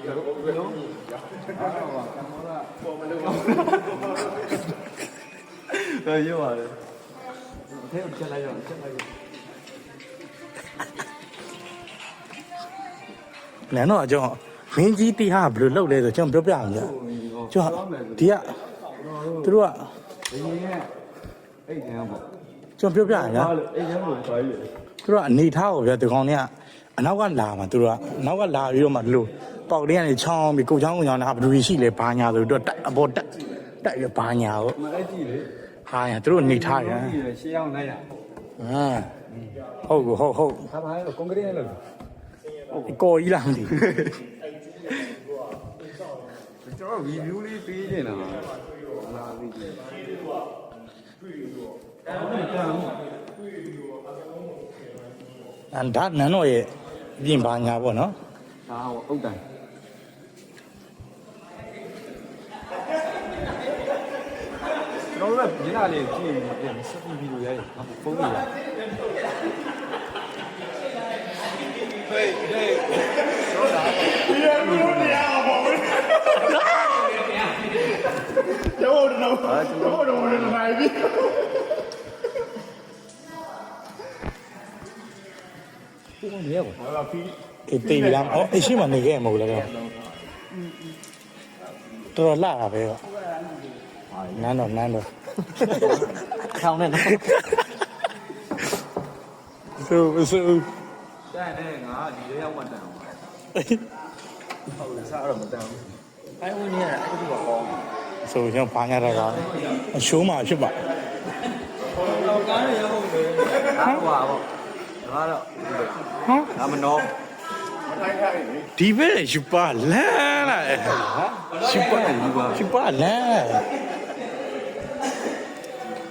ဒီကတော့ဘုရားကိုပေါ်မလို့ပါရောရတယ်အဲဒါချက်လိုက်ရအောင်ချက်လိုက်ရအောင်နန်းတော့အကျောင်းမင်းကြီးတီဟာဘယ်လိုလုပ်လဲဆိုကျွန်တော်ပြောပြအောင်ကြာကျွန်တော်ဒီကသူတို့ကဒီနေ့အဲ့ဒီကပေါ့ကျွန်တော်ပြောပြအောင်ကြာအဲ့ဒီကပေါ့ဆိုရည်သူတို့ကအနေထားကိုဗျာဒီကောင်เนี่ยအနောက်ကလာမှာသူတို့ကအနောက်ကလာပြီးတော့မှလို့ ပေါက်လေးကနေချောင်းပြီးကိုချောင်းကိုချောင်းနဲ့ဟာဘယ်လိုရှိလဲဘာညာဆိုတော့တိုက်အပေါ်တက်တိုက်ရဘာညာဟုတ်မလိုက်ကြည့်လေဟာညာသူတို့နေထားတယ်ရှေးအောင်လိုက်ရအာဟုတ်ကိုဟုတ်ဟုတ်ဟာဘာလဲကွန်ကရစ်နဲ့လို့အကော်ကြီးလားမသိဘူးကျွန်တော် review လေးပေးနေတာလားလာပြီတွေ့တော့တွေ့တော့အဲ့ဒါတွေ့တော့အကောင်လုံးအန်ဒါနန်တော့ရဲ့ပြင်ပါညာပေါ့နော်ဒါဟုတ်အုတ်တန် ကမျက်နှာလေးကြည့်ရင်ပြန်စက်ပြီးလို့ရတယ်။ဖုန်းကြီးရအေးတေးပြီလားဟောအရှိမနေခဲ့မဟုတ်လားတော့တော်တော်လာတာပဲတော့နန်းတော့နန်းတော့ ထောင်နဲ့နော်ဆိုဆို။တဲ့နဲ့ငါဒီလေးရောက်မှတန်အောင်။ဟုတ်လားစားတော့မတန်ဘူး။အဲဝင်နေရအဲ့ဒီကကောင်း။ဆိုကျွန်တော်ဘာညာတာကအရှိုးမှာဖြစ်ပါတော့ကားရဟုတ်တယ်။ဒါတော့ပါပေါ့။ဒါတော့ဟမ်ဒါမနောဒီဘက်ယူပါလန်းလာတယ်ယူပါယူပါလန်း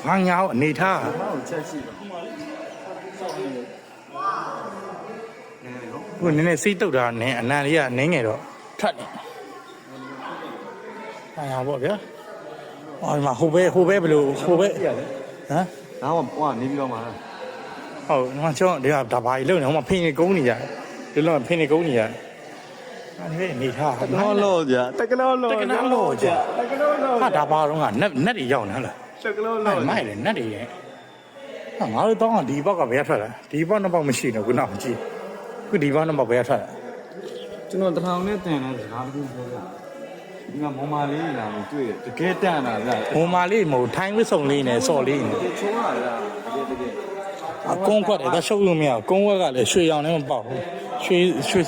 ဘာညာအနေထားဘာလို့ချက်ရှိတော့။ခုနည်းနည်းစိတ်တုတ်တာနဲ့အနံလေးကနင်းငယ်တော့ထတ်နေဟာရပါဗျာဟောဒီမှာဟိုဘဲဟိုဘဲဘယ်လိုဟိုဘဲဟမ်ဒါမှဟိုကနေပြီးတော့မှာဟုတ်ဒီမှာကျွန်တော်ဒီကဒါဘာကြီးလုံးနေဟိုမှာဖင်နေကုန်းနေကြတယ်ဒီလုံးဖင်နေကုန်းနေရတယ်အဲ့ဒီနေထားနော်လို့ကြာတက်ကလောလို့တကနာလို့ကြာတက်ကလောလို့ဟာဒါဘာတော့ကနက်နက်တွေရောက်နေလား တက်ကလောအဲ့လို့မိုက်လေနက်တွေရဲ့ဟာငါတို့တော့ဒီဘောက်ကဘယ်ထွက်လာဒီဘောက်နှစ်ဘောက်မရှိတော့ခုနောက်ကြည့်ခုဒီဘောက်နှစ်ဘောက်ဘယ်ထွက်လာကျွန်တော်တထောင်နဲ့တင်တဲ့စကားတစ်ခုပြောပြဒီမှာမော်မာလေးလာလို့တွေ့တကယ်တန်တာဗျာဟိုမာလေးမဟုတ်ထိုင်းဝစ်စုံလေးနဲ့စော်လေးနဲ့ချိုးလာတာတကယ်တကယ်အကုန်းခွက်တယ်ဒါရှုပ်လို့မရဘူးကုန်းခွက်ကလည်းရွှေရောင်လည်းမပေါက်ဘူးရွှေရွှေ